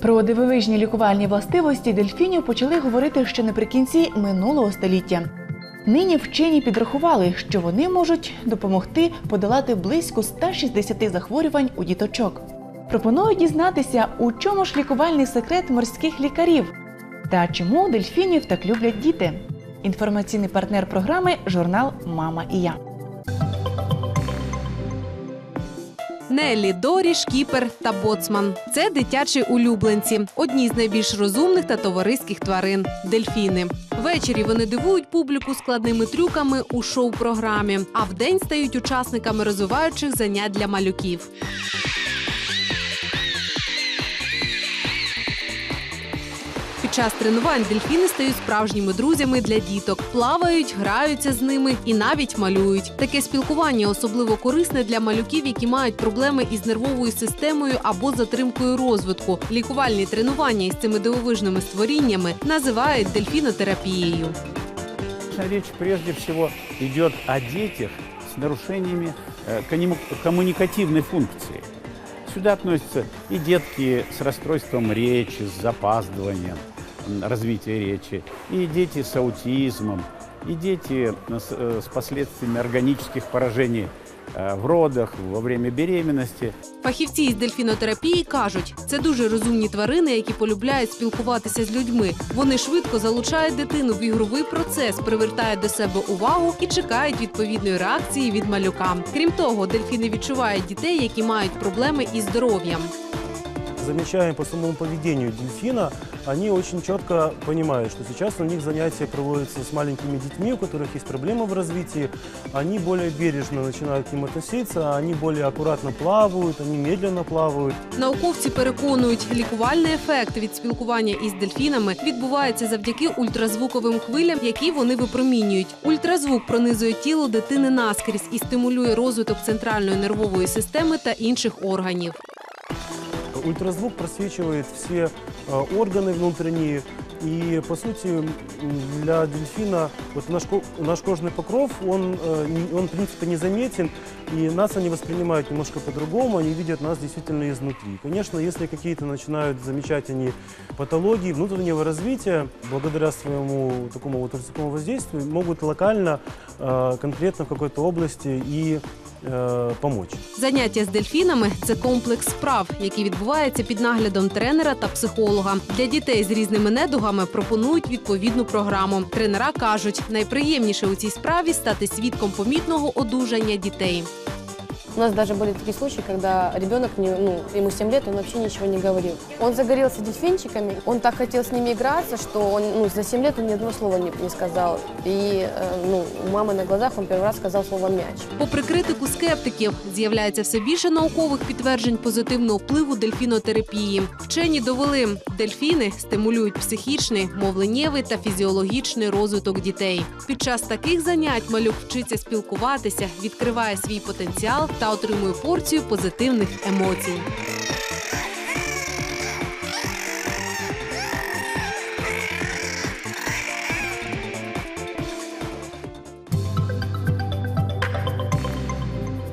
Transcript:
Про дивовижні лікувальні властивості дельфінів почали говорити ще наприкінці минулого століття. Нині вчені підрахували, що вони можуть допомогти подолати близько 160 захворювань у діточок. Пропоную дізнатися, у чому ж лікувальний секрет морських лікарів та чому дельфінів так люблять діти. Інформаційний партнер програми журнал Мама і я. Неллі, Дорі, Шкіпер та Боцман це дитячі улюбленці, одні з найбільш розумних та товариських тварин дельфіни. Ввечері вони дивують публіку складними трюками у шоу-програмі, а вдень стають учасниками розвиваючих занять для малюків. Під час тренувань дельфіни стають справжніми друзями для діток, плавають, граються з ними і навіть малюють. Таке спілкування особливо корисне для малюків, які мають проблеми із нервовою системою або затримкою розвитку. Лікувальні тренування із цими дивовижними створіннями називають дельфінотерапією. Речь прежде всего идет о детях с нарушениями э, коммуникативной функции. Сюда относятся и детки с расстройством речи, с запаздыванием развития речи, и дети с аутизмом, и дети с, э, с последствиями органических поражений. э, в родах, во время беременности. Фахівці із дельфінотерапії кажуть, це дуже розумні тварини, які полюбляють спілкуватися з людьми. Вони швидко залучають дитину в ігровий процес, привертають до себе увагу і чекають відповідної реакції від малюка. Крім того, дельфіни відчувають дітей, які мають проблеми із здоров'ям. Замечаем по самому поведению дельфина, они очень четко понимают, что сейчас у них занятия проводятся с маленькими детьми, у которых есть проблемы в развитии. Они более бережно начинают к ним относиться, они более аккуратно плавают, они медленно плавают. Науковці переконують, лікувальний ефект від спілкування із дельфінами відбувається завдяки ультразвуковим хвилям, які вони випромінюють. Ультразвук пронизує тіло дитини наскрізь і стимулює розвиток центральної нервової системи та інших органів. Ультразвук просвечивает все э, органы внутренние, и, по сути, м, для дельфина вот наш, ко- наш кожный покров, он, э, не- он, в принципе, незаметен, и нас они воспринимают немножко по-другому, они видят нас действительно изнутри. Конечно, если какие-то начинают замечать они патологии внутреннего развития, благодаря своему такому вот ультразвуковому воздействию, могут локально, э, конкретно в какой-то области и э, помочь. Заняття з дельфінами це комплекс справ, які відбуваються під наглядом тренера та психолога. Для дітей з різними недугами пропонують відповідну програму. Тренера кажуть, найприємніше у цій справі стати свідком помітного одужання дітей. У нас даже были такие случаи, когда ребенок, не, ну, ему 7 лет, он вообще ничего не говорил. Он загорелся дельфинчиками, он так хотел с ними играться, что он, ну, за 7 лет он ни одного слова не, не сказал. И э, ну, у мамы на глазах он первый раз сказал слово «мяч». Попри критику скептиків, з'являється все більше наукових підтверджень позитивного впливу дельфінотерапії. Вчені довели, дельфіни стимулюють психічний, мовленнєвий та фізіологічний розвиток дітей. Під час таких занять малюк вчиться спілкуватися, відкриває свій потенціал та отримує порцію позитивних емоцій.